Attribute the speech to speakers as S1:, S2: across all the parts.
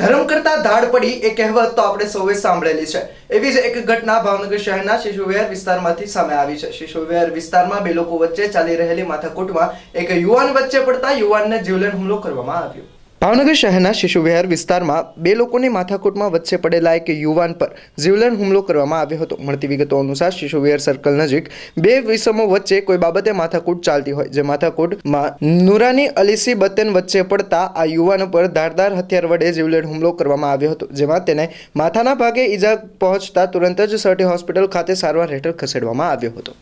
S1: ધર્મ કરતા ધાડ પડી એ કહેવત તો આપણે સૌએ સાંભળેલી છે. એવી જ એક ઘટના ભાવનગર શહેરના શિશુવિહાર વિસ્તારમાંથી સામે આવી છે. શિશુવિહાર વિસ્તારમાં બે લોકો વચ્ચે ચાલી રહેલી માથાકૂટમાં એક યુવાન વચ્ચે પડતા યુવાનને જીવલેણ હુમલો કરવામાં આવ્યો. ભાવનગર શહેરના શિશુવિહાર વિસ્તારમાં બે લોકોની માથાકૂટમાં વચ્ચે પડેલા એક યુવાન પર જીવલેણ હુમલો કરવામાં આવ્યો હતો. મળતી વિગતો અનુસાર શિશુવિહાર સર્કલ નજીક બે વિષમો વચ્ચે કોઈ બાબતે માથાકૂટ ચાલતી હોય, જે માથાકૂટમાં નુરાની અલીસી બતેન વચ્ચે પડતા આ યુવાન પર ધારદાર હથિયાર વડે જીવલેણ હુમલો કરવામાં આવ્યો હતો, જેમાં તેને માથાના ભાગે ઈજા પહોંચતા તુરંત જ સર્ટી હોસ્પિટલ ખાતે સારવાર હેઠળ ખસેડવામાં આવ્યો હતો.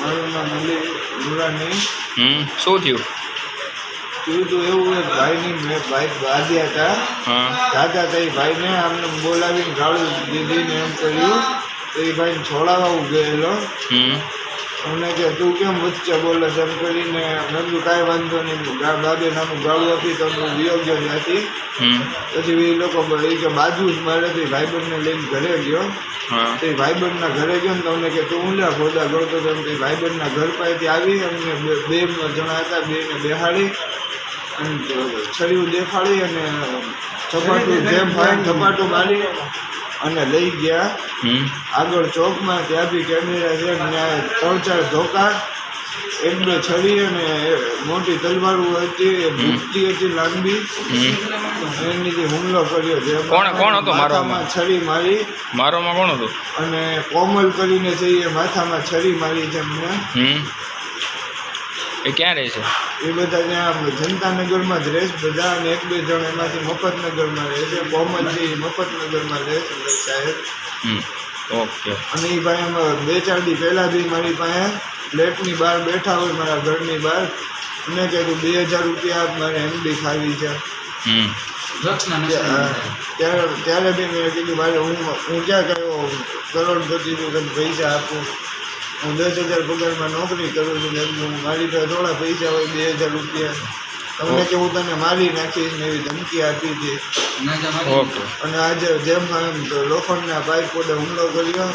S2: મારું નુરાની.
S3: હમ શું થયું?
S2: થયું તો એવું એક ભાઈની મેં ભાઈ બાંધ્યા હતા. દાદા તો એ ભાઈને આમને બોલાવીને ગાળું દીધીને એમ કર્યું. તો એ ભાઈને છોડાવવા હું અમને કે તું કેમ વચ્ચે બોલે છે? એમ કરીને મેં કીધું કાંઈ વાંધો નહીં. ગા- બાબે નાનું ગાળું આપી તો હું વિયોગ્ય નથી પછી એ લોકો એ કે બાજુ જ મારેથી ભાઈબંધને લઈને ઘરે ગયો. તે ભાઈબંધના ઘરે ગયો ને તમને કે તું ઊંડા ખોદા ગળતો હતો. તો એ ભાઈબંધના ઘર પાસેથી આવી અમને બે બે જણા હતા બેને બેહાડી અને છરીયું દેખાડી અને ચપાટું જેમ ભાઈ ચપાટું મારી અને લઈ ગયા. આગળ ચોકમાં ત્યાં બી કેમેરા છે ત્યાં ત્રણ ચાર ધોકા એક બે છડી અને મોટી તલવારો હતી ભૂખતી હતી લાંબી. એની હુમલો કર્યો છે
S3: કોણ- કોણ હતો
S2: માથામાં છરી મારી.
S3: મારોમાં કોણ હતો?
S2: અને કોમલ કરીને છે એ માથામાં છરી મારી છે એમને.
S3: એ ક્યાં રહે છે?
S2: એ બધા ત્યાં જનતાનગરમાં જ રહે છે. બધા અને એક બે જણ એમાંથી મફતનગરમાં રહે છે. કોમલ મફતનગરમાં રહે છે સાહેબ.
S3: હમ. ઓકે.
S2: અને એ ભાઈ અમે બે ચાર દી પહેલાં બી મારી પાસે ફ્લેટની બહાર બેઠા હોય મારા ઘરની બહાર. મેં કીધું બે હજાર રૂપિયા આપ, મારે એમડી ખાવી છે.
S3: હમ.
S2: ત્યારે ત્યારે બી મેં કીધું મારે હું હું ક્યાં કયો? કરોડપતિ છું પૈસા આપું. હું દસ હજાર પગારમાં નોકરી કરું છું કીધું મારી પાસે થોડા પૈસા હોય બે હજાર રૂપિયા. તમને કે હું તને મારી નાખીશ ને એવી ધમકી આપી હતી અને આજે જેમ એમ લોખંડના પાઇપ વડે હુમલો કર્યો.